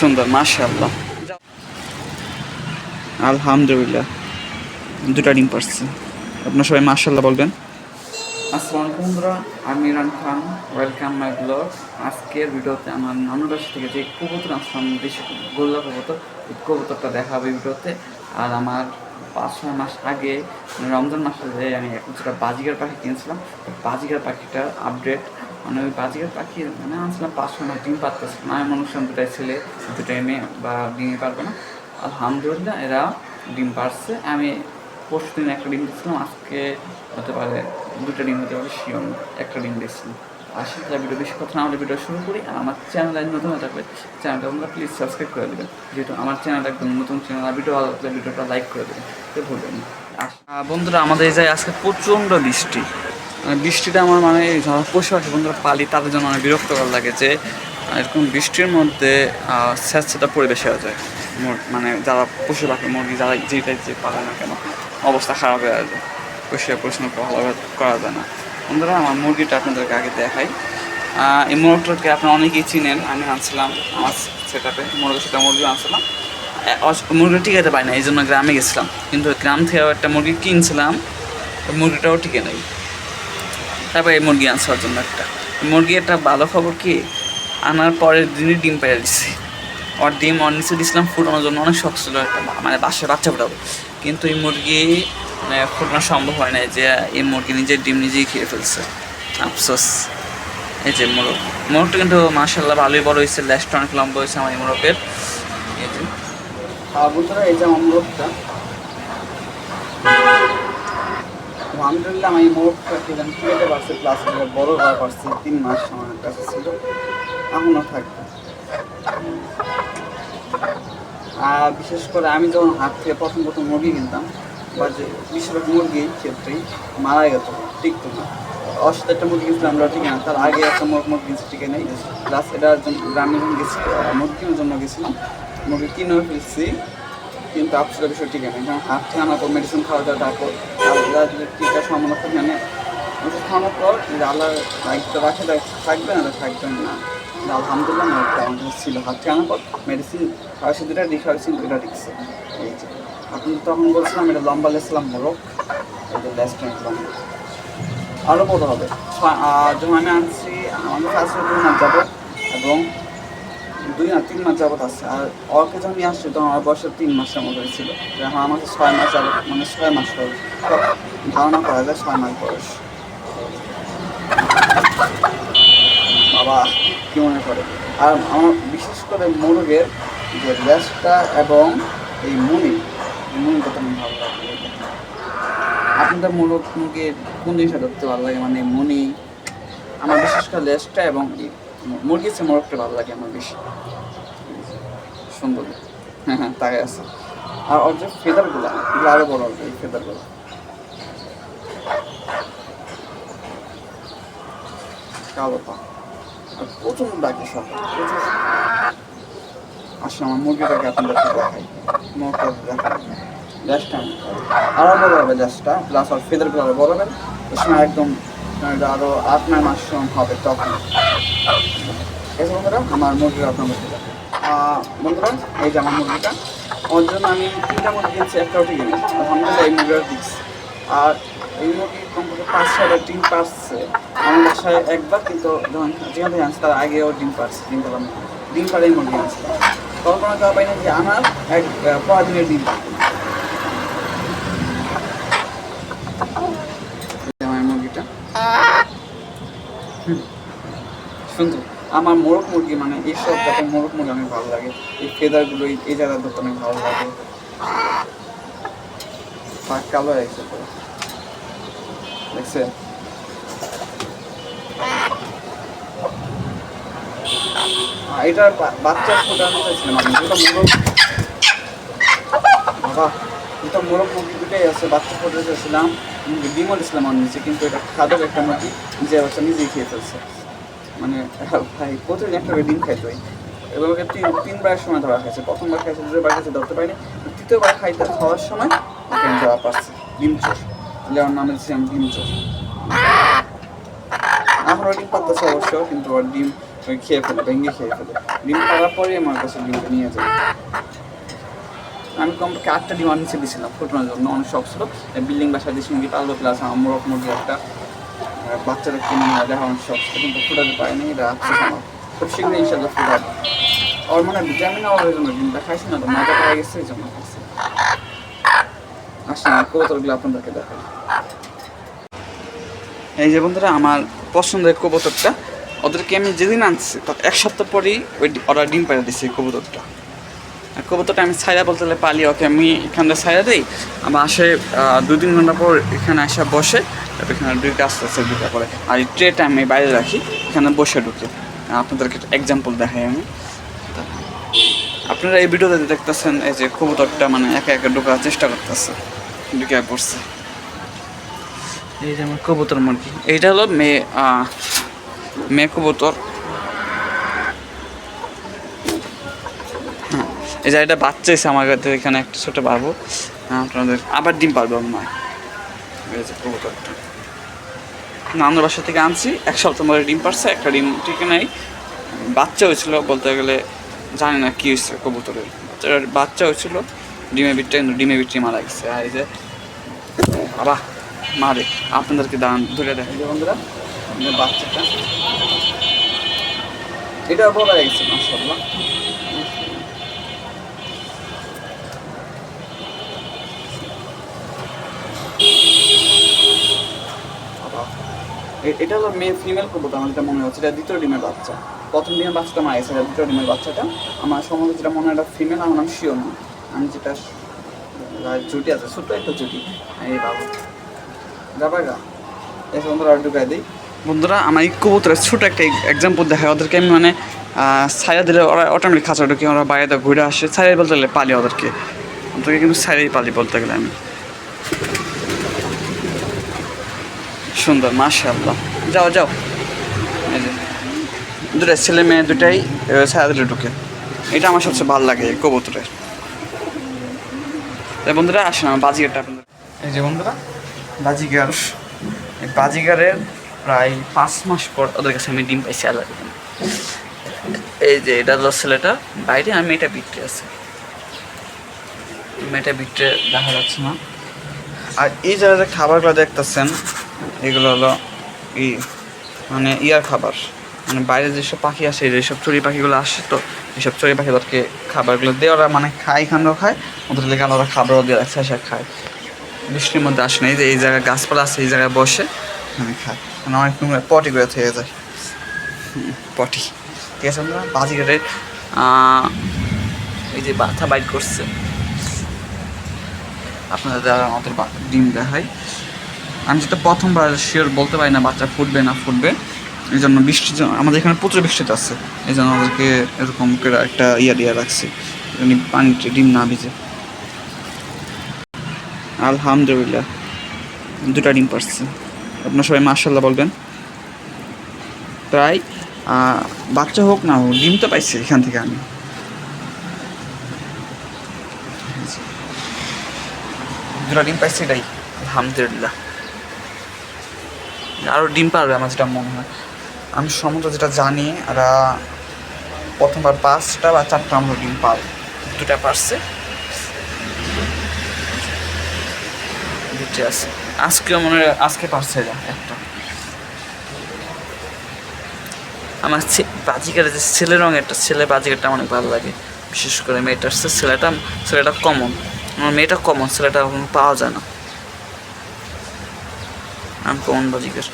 সুন্দর মাশাআল্লাহ। আলহামদুলিল্লাহ। দুটা ডিম পারছে। আপনার সবাই মাশাআল্লাহ বলবেন। আসসালামু আলাইকুম বন্ধুরা আমি Iran Khan. Welcome my blog আজকের ভিডিওতে আমার নানুর বাসা থেকে যে কবুতর আসলাম বেশি গোল্লা কবুতর ওই কবুতরটা দেখাবে ভিডিওতে। আর আমার পাঁচ ছয় মাস আগে মানে রমজান মাসে আমি কিছুটা বাজিগার পাখি কিনেছিলাম ওই বাজিগার পাখিটার আপডেট মানে ওই বাজিগার পাখি মানে আনছিলাম, পাঁচ ছয় মাস ডিম পারতেছে না আমি মানুষজন দুটাই ছেলে দুটাই মেয়ে বা ডিমে পারবে না। আলহামদুলিল্লাহ, এরা ডিম পারছে আমি পরশু দিন একটা ডিম দিয়েছিলাম, আজকে হতে পারে দুটো ডিম হতে পারে, শিওর একটা ডিম দিয়েছিলাম। আসি, তাহলে ভিডিও বেশি কথা না হলে ভিডিও শুরু করি। আর আমার চ্যানেল নতুন হয়ে থাকবে চ্যানেলটা তোমরা প্লিজ সাবস্ক্রাইব করে দেবেন। যেহেতু আমার চ্যানেলটা একদম নতুন চ্যানেল আর ভিডিও ভালো ভিডিওটা লাইক করে দেবেন। তো ভুলবেন না। বন্ধুরা, আমাদের এই জায়গায় আজকে প্রচণ্ড বৃষ্টি। বৃষ্টিটা আমার মানে যারা পশু পাখি বন্ধুরা পালি, তাদের জন্য অনেক বিরক্তকর লাগে যে এরকম বৃষ্টির মধ্যে স্যাঁতস্যাঁতা পরিবেশ হয়ে যায়। মানে যারা পশু পাখি, মুরগি, যারা যেটাই যে পালে না কেন, অবস্থা খারাপ হয়ে যায়। পরিচ্ছন্ন ভালোভাবে করা যায় না। বন্ধুরা, আমার মুরগিটা আপনাদেরকে আগে দেখাই। এই মোরগটাকে আপনারা অনেকেই চিনেন, আমি আনছিলাম আমার সেটাতে মুরগি সেটা মুরগি আনছিলাম। মুরগি টিকাতে পারি না এই জন্য গ্রামে গেছিলাম। কিন্তু গ্রাম থেকে একটা মুরগি কিনছিলাম মুরগিটাও টিকে নেই। তারপর এই মুরগি আনসার জন্য একটা। মুরগি একটা ভালো খবর কি, আনার পরের দিনই ডিম পেয়ে দিচ্ছি ওর ডিম ওর নিচে দিয়েছিলাম ফুটানোর জন্য অনেক শখ ছিল একটা মানে বাসায় বাচ্চা ফুটাবো। কিন্তু এই মুরগি মানে ফুটানো সম্ভব হয় না যে এই মুরগি নিজের ডিম নিজেই খেয়ে ফেলছে। আফসোস। এই যে মোরগ। মোরগটা কিন্তু মার্শাল্লাহ ভালোই বড় হয়েছে, ল্যাস্ট অনেক লম্বা হয়েছে আমার এই মোরগের। এই যে। এই যে আলহামদুলিল্লাহ আমি মোরগটা খেলাম খেতে পারছি প্লাস বড় হওয়া পারছি তিন মাস আমার কাছে ছিল এখনও থাকবে। আর বিশেষ করে আমি যখন হাট থেকে প্রথম প্রথম মুরগি কিনতাম বা যে বেশিরভাগ মুরগি ক্ষেত্রেই মারা গেত টিকতো না? অসাথে একটা মুরগি কিনছিলাম আমরা ঠিক না? তার আগে একটা মুরগ মুরগি কিনছি টিকে নেই প্লাস এটার জন্য গ্রামে যখন গেছি আহ, মুরগি কেনার জন্য গেছিলাম। মুরগি কিনেও ফেলছি কিন্তু আফসোসের বিষয় টিকে নেই কারণ হাত থেকে আনার পর মেডিসিন খাওয়া যায়, তারপর টিকা থাকে মানে ওষুধ খাওয়ানোর পর যদি আল্লাহ দায়িত্ব রাখে থাকবে না থাকবেন না। আলহামদুলিল্লাহ আমার কাছে ছিল, হাত থেকে আনার পর মেডিসিন খাওয়াছি দুটা ডিখাওয়াছি দুটা টিকছে এই যে আপনি তখন বলছিলাম, এটা লম্বা লেসলাম মোরগ এটা লেস্ট লম্বা আরও বড় হবে। যখন আনছি, আমাদের কাছে মাস যাব এবং দুই না তিন মাস যাবত আছে। আর ওকে যখন নিয়ে আসছি, তখন আমার বয়সের তিন মাসের মতো ছিল এখন আমার ছয় মাস যাবত মানে ছয় মাস হবে ধারণা করা যায় ছয় মাস বয়স। বাবা, কি মনে করে? আর আমার বিশেষ করে মুরগের যে লেজটা এবং এই মুনি মুনিটা তো আমার ভালো লাগে আপনাদের মুরগ, মুরগির কোন জিনিসটা ধরতে ভালো লাগে? মানে মুনি, আমার বিশেষ করে লেজটা এবং মুরগির চেয়ে মোরগটা ভালো লাগে আমার বেশি। সুন্দর। হ্যাঁ হ্যাঁ তাই আছে। আর ওর যে ফেদারগুলো, এগুলো আরও বড় হবে, এই ফেদারগুলো। কালো পা। আর প্রচুর ডাকে সব, প্রচুর। আসলে আমার মুরগিটাকে আপনাদেরকে দেখাই। মুরগটা দেখাই। আরও বড় হবে গ্যাসটা প্লাস আর ফেদারগুলো আরও বড় হবে। একদম এটা আরও আট নয় মাস হবে তখন। এই বন্ধুরা আমার মুরগি আপনাদের আহ, বন্ধুরা এই যে আমার মুরগিটা ওর জন্য আমি তিনটা মুরগি কিনছি একটাও ঠিক নেই আলহামদুলিল্লাহ এই মুরগিটা দিচ্ছি আর এই মুরগি কমপক্ষে পাঁচ ছয়টা ডিম পারছে। আমার বাসায় একবার কিন্তু যখন যেখান থেকে আনছি তার আগেও ডিম পারছে ডিম পারলাম ডিম পারে এই মুরগি আনছি কল্পনা করা পাই না যে আমার এক পরের দিনের ডিম। পারবে এই যে আমার মুরগিটা হুম, সুন্দর আমার মোরগ মুরগি মানে এইসব জাতের মোরগ মুরগি অনেক ভালো লাগে। এই ফেদারগুলো এই জায়গার অনেক ভালো লাগে। কালো হয়েছে পুরো দেখছে আহ, এটার বা- বাচ্চা ফোটানো চাইছিলাম আমি। দুটো মোরগ বাবা দুটো মোরগ মুরগি দুটাই আছে বাচ্চা ফোটাতে চাইছিলাম। ডিমও দিয়েছিলাম আমার নিচে কিন্তু এটা খাদক একটা মুরগি নিজে বাচ্চা নিজেই খেয়ে ফেলছে। মানে ভাই, প্রতিদিন একটা করে ডিম খাইতে হয়। ওকে তিন, তিনবার সময় ধরা খাইছে প্রথমবার খাইছে দুবার খাইছে, ধরতে পারিনি। তৃতীয়বার খাইতে খাওয়ার সময় ওকে আমি ধরা পারছি ডিম চোর। যার নামে দিচ্ছি আমি ডিম চোর। এখনও ডিম পারতেছে অবশ্য, কিন্তু ওর ডিম খেয়ে ফেলে, ভেঙে খেয়ে ফেলে। ডিম পাড়ার পরে আমার কাছে ডিমটা নিয়ে যায়। আমি কমপক্ষে আটটা ডিম নিচে দিয়েছিলাম, ফুটানোর জন্য। অনেক শখ ছিল। বিল্ডিং বাসা দিয়ে মুরগি পারল প্লাস আমার একটা। বাচ্চারা কিনে নেওয়া অনেক শখ ছিল কিন্তু ফুটাতে পারিনি এটা আছে আমার খুব শীঘ্রই ইনশাল্লাহ ফুটাবো। আর মানে ভিটামিন অভাবের জন্য ডিমটা খাইছি না তো, মজা পাওয়া গেছে, এই জন্য খাইছি। আসেন কবুতরগুলো আপনাদেরকে দেখাই। এই যে বন্ধুরা, আমার পছন্দের কবুতরটা, ওদেরকে আমি যেদিন আনছি, তার এক সপ্তাহ পরেই ওই ওরা ডিম পাড়া দিচ্ছে কবুতরটা। কবুতরটা আমি ছাইরা বলতে গেলে পালি, ওকে আমি এখানে ছাইরা দিই। আমার আসে দু তিন ঘণ্টা পর এখানে আসা, বসে, তারপর এখানে দুইটা আস্তে আস্তে দুইটা করে। আর এই ট্রেটা আমি বাইরে রাখি, এখানে বসে ঢুকে। আপনাদেরকে এক্সাম্পল দেখাই আমি। আপনারা এই ভিডিওতে দেখতেছেন, এই যে কবুতরটা মানে একা একা ঢোকার চেষ্টা করতেছে ঢুকে পড়ছে। এই যে আমার কবুতর মুরগি। এইটা হলো মেয়ে মেয়ে কবুতর। এই যে এটা বাচ্চা এসে আমার কাছে এখানে একটা ছোট বাবু। হ্যাঁ, আপনাদের আবার ডিম পারব কবুতরটা নানুর বাসা থেকে আনছি এক সপ্তাহ পরে ডিম পারছে একটা ডিম ঠিক নাই। বাচ্চা হয়েছিল বলতে গেলে জানি না কি হয়েছে কবুতরের। বাচ্চা হয়েছিল ডিমের বিটটা কিন্তু ডিমের বিটটি মারা গেছে। আর এই যে বাবা মারে আপনাদেরকে দান ধরে দেখেন বন্ধুরা বাচ্চাটা। এটা বলা গেছে মাসাল্লাহ এটা হলো মেয়ে ফিমেল কবুতর আমার যেটা মনে হচ্ছে, এটা দ্বিতীয় ডিমের বাচ্চা। প্রথম ডিমের বাচ্চাটা গেছে এটা দ্বিতীয় ডিমের বাচ্চাটা। আমার সম্বন্ধে যেটা মনে হয় এটা ফিমেল আমার নাম শিওর না আমি যেটা জুটি আছে, ছোট্ট একটা জুটি। এই বাবু। যাবে গা। এই বন্ধুরা আর ঢুকাই দিই। বন্ধুরা, আমার এই কবুতরের ছোট একটা এক্সাম্পল দেখায় ওদেরকে আমি মানে ছায়া দিলে ওরা অটোমেটিক খাঁচা ঢুকে, ওরা বাইরে ঘুরে আসে। ছায়া বলতে গেলে পালি ওদেরকে। ওদেরকে কিন্তু ছায়াই পালি বলতে গেলে আমি। সুন্দর মাশাআল্লাহ। যাও যাও। এই যে দুটা ছেলে মেয়ে দুটাই আহ, ঢুকে। এটা আমার সবচেয়ে ভালো লাগে কবুতরের। বন্ধুরা আসেন আমার বাজিগারটা আপনাদের। এই যে বন্ধুরা বাজিগার। এই বাজিগারের প্রায় পাঁচ মাস পর ওদের কাছে আমি ডিম পাইছি দিবেন। এই যে এটা হলো ছেলেটা। বাইরে আমি এটা বিক্রি আছে। মেয়েটা বিক্রি দেখা যাচ্ছে না। আর এই যারা যে খাবারগুলো দেখতেছেন এগুলো হলো ই মানে ইয়ার খাবার। মানে বাইরে যেসব পাখি আসে, যেসব চড়ি পাখিগুলো আসে, তো এইসব চড়ি পাখি ওদেরকে খাবারগুলো দিয়ে ওরা মানে খায় এখানেও খায়, ওদের লেগে আলাদা খাবারও দিয়ে রাখছে এসে খায়। বৃষ্টির মধ্যে আসে না, এই যে, এই জায়গায় গাছপালা আছে, এই জায়গায় বসে মানে খায়। মানে অনেক নোংরা পটি করে থেকে যায়। পটি। ঠিক আছে আমরা বাজিঘাটের এই যে বাচ্চা বাইট করছে। আপনাদের আমাদের ডিম দেখাই। আমি যেটা প্রথমবার শিওর বলতে পারি না বাচ্চা ফুটবে না ফুটবে এই জন্য জন্য আমাদের এখানে প্রচুর বৃষ্টিতে আছে এই জন্য আমাদেরকে এরকম করে একটা ইয়া দিয়ে রাখছি পানিতে ডিম না ভিজে। আলহামদুলিল্লাহ, দুটা ডিম পারছে। আপনার সবাই মার্শাল্লাহ বলবেন। প্রায় বাচ্চা হোক না হোক, ডিম তো পাইছি এখান থেকে আমি। দুটা ডিম পাইছি এটাই, আলহামদুলিল্লাহ। আরও ডিম পারবে আমার যেটা মনে হয়। আমি সমস্ত যেটা জানি আর প্রথমবার পাঁচটা বা চারটা আমরা ডিম পারবে দুটা পারছে। দুটো আছে। আজকে মনে আজকে পারছে এটা একটা। আমার বাজিকারের যে ছেলে রঙেরটা ছেলে, বাজিকারটা অনেক ভালো লাগে। বিশেষ করে মেয়েটার চেয়ে ছেলেটা ছেলেটা কমন আমার মেয়েটা কমন ছেলেটা পাওয়া যায় না। আমি কমন বাজিকার